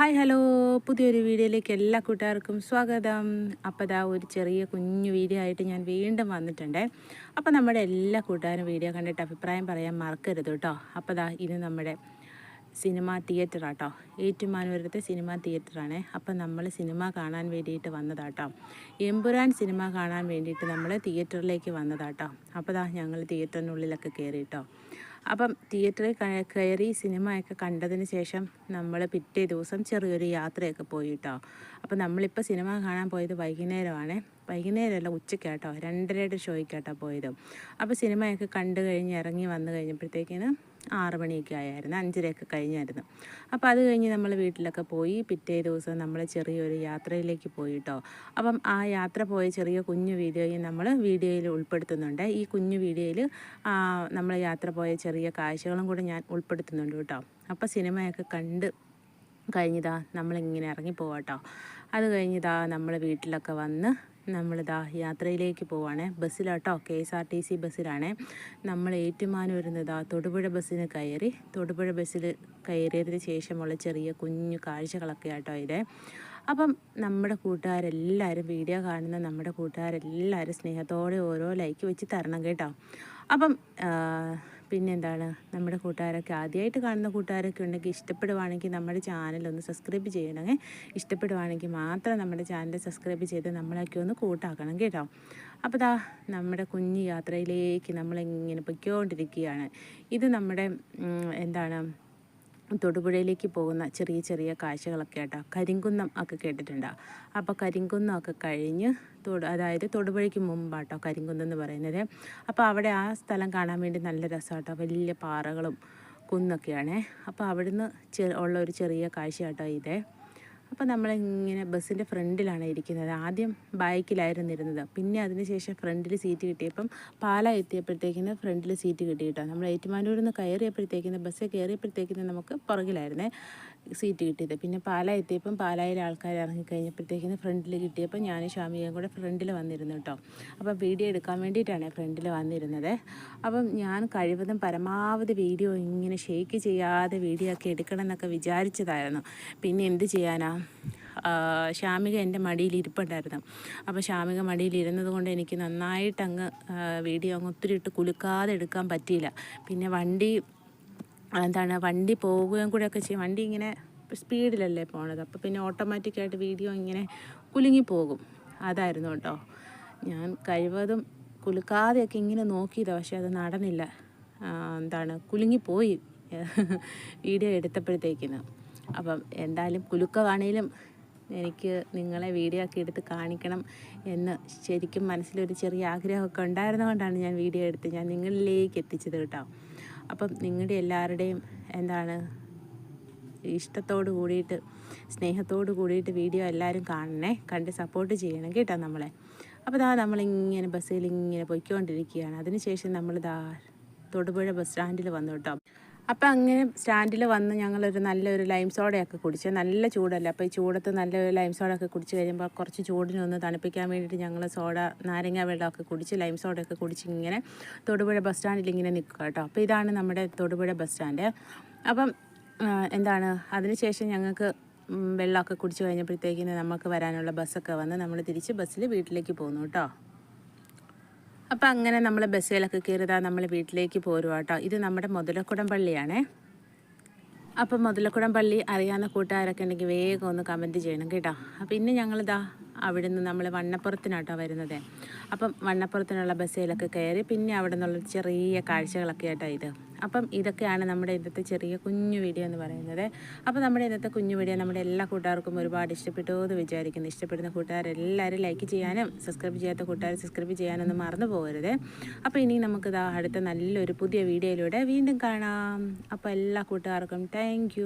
Hi hello. പുതിയൊരു വീഡിയോയിലേക്ക് എല്ലാ കൂട്ടുകാർക്കും സ്വാഗതം. അപ്പോൾ ഇതാ ഒരു ചെറിയ കുഞ്ഞു വീഡിയോ ആയിട്ട് ഞാൻ വീണ്ടും വന്നിട്ടുണ്ട്. അപ്പോൾ നമ്മുടെ എല്ലാ കൂട്ടുകാരും വീഡിയോ കണ്ടിട്ട് അഭിപ്രായം പറയാൻ മറക്കരുത് കേട്ടോ. അപ്പോൾ ഇതാ ഇത് നമ്മുടെ സിനിമാ തിയേറ്റർ ആട്ടോ. ഏറ്റുമാനൂരത്തെ സിനിമാ തിയേറ്ററാണ് അപ്പം നമ്മൾ സിനിമ കാണാൻ വേണ്ടിയിട്ട് വന്നതാട്ടോ. എമ്പുരാൻ സിനിമ കാണാൻ വേണ്ടിയിട്ട് നമ്മൾ തിയേറ്ററിലേക്ക് വന്നതാട്ടോ. അപ്പോൾ ഇതാ ഞങ്ങൾ തിയേറ്ററിനുള്ളിലൊക്കെ കയറിയിട്ടോ അപ്പം തിയേറ്ററിൽ കയറി സിനിമയൊക്കെ കണ്ടതിന് ശേഷം നമ്മൾ പിറ്റേ ദിവസം ചെറിയൊരു യാത്രയൊക്കെ പോയി കേട്ടോ അപ്പം നമ്മളിപ്പോൾ സിനിമ കാണാൻ പോയത് വൈകുന്നേരമാണ്. വൈകുന്നേരമല്ല ഉച്ചയ്ക്കാട്ടോ. രണ്ടരയുടെ ഷോയ്ക്കാട്ടോ പോയത്. അപ്പോൾ സിനിമയൊക്കെ കണ്ടു കഴിഞ്ഞ് ഇറങ്ങി വന്നു കഴിഞ്ഞപ്പോഴത്തേക്കിന് ആറ് മണിയൊക്കെ ആയായിരുന്നു അഞ്ചരയൊക്കെ കഴിഞ്ഞായിരുന്നു. അപ്പോൾ അത് കഴിഞ്ഞ് നമ്മൾ വീട്ടിലൊക്കെ പോയി പിറ്റേ ദിവസം നമ്മൾ ചെറിയൊരു യാത്രയിലേക്ക് പോയി കേട്ടോ അപ്പം ആ യാത്ര പോയ ചെറിയ കുഞ്ഞു വീഡിയോയും നമ്മൾ വീഡിയോയിൽ ഉൾപ്പെടുത്തുന്നുണ്ട്. ഈ കുഞ്ഞു വീഡിയോയിൽ നമ്മൾ യാത്ര പോയ ചെറിയ കാഴ്ചകളും കൂടെ ഞാൻ ഉൾപ്പെടുത്തുന്നുണ്ട് കേട്ടോ. അപ്പോൾ സിനിമയൊക്കെ കണ്ട് കഴിഞ്ഞതാ നമ്മളിങ്ങനെ ഇറങ്ങി പോവാട്ടോ അത് കഴിഞ്ഞതാ നമ്മൾ വീട്ടിലൊക്കെ വന്ന് നമ്മളിതാ യാത്രയിലേക്ക് പോവാണ്. ബസ്സിലാട്ടോ K S R T C ബസ്സിലാണ്. നമ്മൾ ഏറ്റുമാനൂരുന്നതാ തൊടുപുഴ ബസ്സിന് കയറി തൊടുപുഴ ബസ്സിൽ കയറിയതിന് ശേഷമുള്ള ചെറിയ കുഞ്ഞു കാഴ്ചകളൊക്കെ ആട്ടോ ഇത്. അപ്പം നമ്മുടെ കൂട്ടുകാരെല്ലാവരും വീഡിയോ കാണുന്ന നമ്മുടെ കൂട്ടുകാരെല്ലാവരും സ്നേഹത്തോടെ ഓരോ ലൈക്ക് വെച്ച് തരണം കേട്ടോ. അപ്പം പിന്നെന്താണ്? നമ്മുടെ കൂട്ടുകാരൊക്കെ ആദ്യമായിട്ട് കാണുന്ന കൂട്ടുകാരൊക്കെ ഉണ്ടെങ്കിൽ ഇഷ്ടപ്പെടുവാണെങ്കിൽ നമ്മുടെ ചാനൽ ഒന്ന് സബ്സ്ക്രൈബ് ചെയ്യണമേ. ഇഷ്ടപ്പെടുവാണെങ്കിൽ മാത്രം നമ്മുടെ ചാനൽ സബ്സ്ക്രൈബ് ചെയ്ത് നമ്മളൊക്കെ ഒന്ന് കൂട്ടാക്കണം കേട്ടോ. അപ്പോൾ ദാ നമ്മുടെ കുഞ്ഞു യാത്രയിലേക്ക് നമ്മളിങ്ങനെ പൊയ്ക്കൊണ്ടിരിക്കുകയാണ്. ഇത് നമ്മുടെ എന്താണ് തൊടുപുഴയിലേക്ക് പോകുന്ന ചെറിയ ചെറിയ കാഴ്ചകളൊക്കെ കേട്ടോ കരിങ്കുന്നം ഒക്കെ കേട്ടിട്ടുണ്ടോ? അപ്പോൾ കരിങ്കുന്നം ഒക്കെ കഴിഞ്ഞ് തൊടു അതായത് തൊടുപുഴയ്ക്ക് മുമ്പാട്ടോ കരിങ്കുന്നം എന്ന് പറയുന്നത്. അപ്പോൾ അവിടെ ആ സ്ഥലം കാണാൻ വേണ്ടി നല്ല രസമാട്ടോ. വലിയ പാറകളും കുന്നൊക്കെയാണേ. അപ്പോൾ അവിടുന്ന് ഉള്ള ഒരു ചെറിയ കാഴ്ച കേട്ടോ ഇതേ. അപ്പോൾ നമ്മളിങ്ങനെ ബസ്സിന്റെ ഫ്രണ്ടിലാണ് ഇരിക്കുന്നത്. ആദ്യം ബൈക്കിലായിരുന്നു ഇരുന്നത് പിന്നെ അതിനുശേഷം ഫ്രണ്ടിൽ സീറ്റ് കിട്ടിയപ്പം പാല എത്തിയപ്പോഴത്തേക്കിന് ഫ്രണ്ടിൽ സീറ്റ് കിട്ടി നമ്മൾ ഏറ്റുമാനൂരിൽ നിന്ന് കയറിയപ്പോഴത്തേക്കിന് ബസ്സിൽ കയറിയപ്പോഴത്തേക്കിന് നമുക്ക് പുറകിലായിരുന്നേ. സീറ്റ് കിട്ടിയത്. പിന്നെ പാലായി എത്തിയപ്പം പാലായിലെ ആൾക്കാർ ഇറങ്ങിക്കഴിഞ്ഞപ്പോഴത്തേക്കിന് ഫ്രണ്ടിൽ കിട്ടിയപ്പോൾ ഞാൻ ഷാമികയും കൂടെ ഫ്രണ്ടിൽ വന്നിരുന്നു കേട്ടോ. അപ്പം വീഡിയോ എടുക്കാൻ വേണ്ടിയിട്ടാണ് ഫ്രണ്ടിൽ വന്നിരുന്നത്. അപ്പം ഞാൻ കഴിവതും പരമാവധി വീഡിയോ ഇങ്ങനെ ഷെയ്ക്ക് ചെയ്യാതെ വീഡിയോ ഒക്കെ എടുക്കണം എന്നൊക്കെ വിചാരിച്ചതായിരുന്നു. പിന്നെ എന്ത് ചെയ്യാനാ? ഷാമിക എന്റെ മടിയിൽ ഇരിപ്പുണ്ടായിരുന്നു. അപ്പോൾ ഷാമിക മടിയിൽ ഇരുന്നത് കൊണ്ട് എനിക്ക് നന്നായിട്ട് അങ്ങ് വീഡിയോ അങ്ങ് ഒത്തിരി ഇട്ട് കുലുക്കാതെ എടുക്കാൻ പറ്റിയില്ല. പിന്നെ വണ്ടി എന്താണ് വണ്ടി പോവുകയും കൂടെ ഒക്കെ ചെയ്യും. വണ്ടി ഇങ്ങനെ സ്പീഡിലല്ലേ പോണത്. അപ്പോൾ പിന്നെ ഓട്ടോമാറ്റിക്കായിട്ട് വീഡിയോ ഇങ്ങനെ കുലുങ്ങി പോകും അതായിരുന്നു കേട്ടോ ഞാൻ കഴിവതും കുലുക്കാതെയൊക്കെ ഇങ്ങനെ നോക്കിയതാണ് പക്ഷേ അത് നടന്നില്ല. എന്താണ് കുലുങ്ങിപ്പോയി. വീഡിയോ എടുത്തപ്പോഴത്തേക്കിന്. അപ്പം എന്തായാലും കുലുക്കമാണേലും എനിക്ക് നിങ്ങളെ വീഡിയോ ഒക്കെ എടുത്ത് കാണിക്കണം എന്ന് ശരിക്കും മനസ്സിലൊരു ചെറിയ ആഗ്രഹമൊക്കെ ഉണ്ടായിരുന്നതുകൊണ്ടാണ് ഞാൻ വീഡിയോ എടുത്ത് ഞാൻ നിങ്ങളിലേക്ക് എത്തിച്ചത് കേട്ടോ അപ്പം നിങ്ങളുടെ എല്ലാവരുടെയും എന്താണ് ഇഷ്ടത്തോട് കൂടിയിട്ട് സ്നേഹത്തോട് കൂടിയിട്ട് വീഡിയോ എല്ലാവരും കാണണേ. കണ്ട് സപ്പോർട്ട് ചെയ്യണം കേട്ടോ നമ്മളെ. അപ്പോൾ ദാ നമ്മളിങ്ങനെ ബസ്സിൽ ഇങ്ങനെ പൊയ്ക്കൊണ്ടിരിക്കുകയാണ്. അതിനുശേഷം നമ്മൾ ദാ തൊടുപുഴ ബസ് സ്റ്റാൻഡിൽ വന്നു കേട്ടോ. അപ്പോൾ അങ്ങനെ സ്റ്റാൻഡിൽ വന്ന് ഞങ്ങളൊരു നല്ലൊരു ലൈം സോഡയൊക്കെ കുടിച്ച് നല്ല ചൂടല്ല? അപ്പോൾ ഈ ചൂടത്ത് നല്ലൊരു ലൈം സോഡയൊക്കെ കുടിച്ച് കഴിയുമ്പോൾ കുറച്ച് ചൂടിനൊന്ന് തണുപ്പിക്കാൻ വേണ്ടിയിട്ട് ഞങ്ങൾ സോഡ നാരങ്ങ വെള്ളമൊക്കെ കുടിച്ച് ലൈം സോഡയൊക്കെ കുടിച്ച് ഇങ്ങനെ തൊടുപുഴ ബസ് സ്റ്റാൻഡിൽ ഇങ്ങനെ നിൽക്കുക കേട്ടോ. അപ്പോൾ ഇതാണ് നമ്മുടെ തൊടുപുഴ ബസ് സ്റ്റാൻഡ്. അപ്പം എന്താണ്? അതിനുശേഷം ഞങ്ങൾക്ക് വെള്ളമൊക്കെ കുടിച്ച് കഴിഞ്ഞപ്പോഴത്തേക്കിന് നമുക്ക് വരാനുള്ള ബസ്സൊക്കെ വന്ന് നമ്മൾ തിരിച്ച് ബസ്സിൽ വീട്ടിലേക്ക് പോന്നു കേട്ടോ. അപ്പം അങ്ങനെ നമ്മൾ ബസ്സിലൊക്കെ കയറിതാ നമ്മൾ വീട്ടിലേക്ക് പോരുക കേട്ടോ ഇത് നമ്മുടെ മുതലക്കുടം പള്ളിയാണേ അപ്പം മുതലക്കുടം പള്ളി അറിയാവുന്ന കൂട്ടുകാരൊക്കെ ഉണ്ടെങ്കിൽ വേഗം ഒന്ന് കമന്റ് ചെയ്യണം കേട്ടോ. അപ്പം ഇന്ന് ഞങ്ങളിതാ അവിടുന്ന് നമ്മൾ വണ്ണപ്പുറത്തിനാട്ടോ വരുന്നത്. അപ്പം വണ്ണപ്പുറത്തിനുള്ള ബസ്സിലൊക്കെ കയറി പിന്നെ അവിടെ നിന്നുള്ള ചെറിയ കാഴ്ചകളൊക്കെ ആയിട്ടാണ് ഇത്. അപ്പം ഇതൊക്കെയാണ് നമ്മുടെ ഇന്നത്തെ ചെറിയ കുഞ്ഞു വീഡിയോ എന്ന് പറയുന്നത്. അപ്പോൾ നമ്മുടെ ഇന്നത്തെ കുഞ്ഞു വീഡിയോ നമ്മുടെ എല്ലാ കൂട്ടുകാർക്കും ഒരുപാട് ഇഷ്ടപ്പെട്ടു എന്ന് വിചാരിക്കുന്നു. ഇഷ്ടപ്പെടുന്ന കൂട്ടുകാരെല്ലാവരും ലൈക്ക് ചെയ്യാനും സബ്സ്ക്രൈബ് ചെയ്യാത്ത കൂട്ടുകാർ സബ്സ്ക്രൈബ് ചെയ്യാനൊന്നും മറന്നു പോകരുത്. അപ്പോൾ ഇനി നമുക്ക് ഇതാ അടുത്ത നല്ലൊരു പുതിയ വീഡിയോയിലൂടെ വീണ്ടും കാണാം. അപ്പോൾ എല്ലാ കൂട്ടുകാർക്കും താങ്ക്